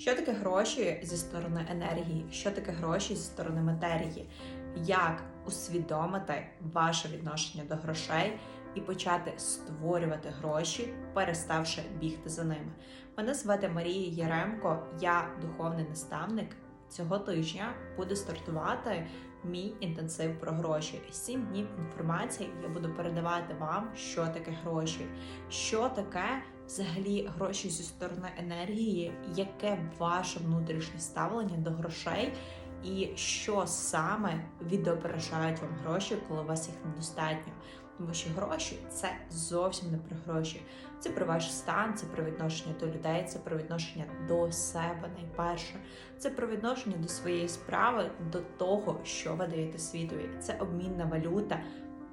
Що таке гроші зі сторони енергії? Що таке гроші зі сторони матерії? Як усвідомити ваше відношення до грошей і почати створювати гроші, переставши бігти за ними? Мене звати Марія Яремко, я духовний наставник. Цього тижня буде стартувати мій інтенсив про гроші. Сім днів інформації я буду передавати вам, що таке гроші, що таке взагалі гроші зі сторони енергії, яке ваше внутрішнє ставлення до грошей, і що саме відображають вам гроші, коли у вас їх недостатньо. Тому що гроші це зовсім не про гроші. Це про ваш стан, це про відношення до людей, це про відношення до себе найперше. Це про відношення до своєї справи, до того, що ви даєте світові. Це обмінна валюта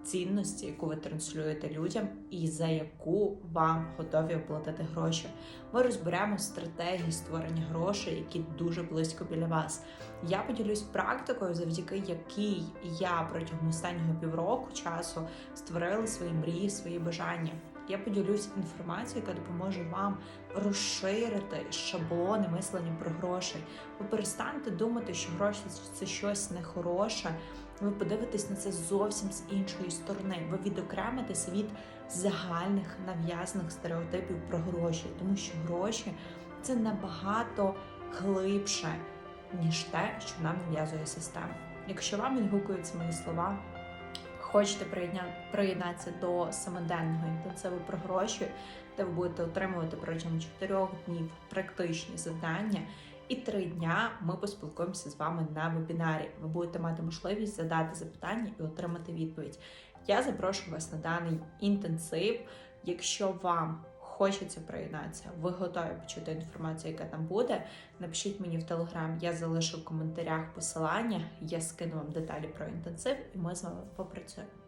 цінності, яку ви транслюєте людям, і за яку вам готові оплатити гроші. Ми розберемо стратегії створення грошей, які дуже близько біля вас. Я поділюсь практикою, завдяки якій я протягом останнього півроку часу створила свої мрії, свої бажання. Я поділюсь інформацією, яка допоможе вам розширити шаблони мислення про гроші. Ви перестанете думати, що гроші це щось нехороше. Ви подивитесь на це зовсім з іншої сторони. Ви відокремитеся від загальних нав'язаних стереотипів про гроші, тому що гроші це набагато глибше, ніж те, що нам нав'язує система. Якщо вам відгукуються мої слова, хочете приєднатися до самоденного інтенсиву про гроші, де ви будете отримувати протягом 4 днів практичні завдання. І три дня ми поспілкуємося з вами на вебінарі. Ви будете мати можливість задати запитання і отримати відповідь. Я запрошую вас на даний інтенсив. Якщо вам хочеться приєднатися, ви готові почути інформацію, яка там буде. Напишіть мені в телеграм, я залишу в коментарях посилання, я скину вам деталі про інтенсив, і ми з вами попрацюємо.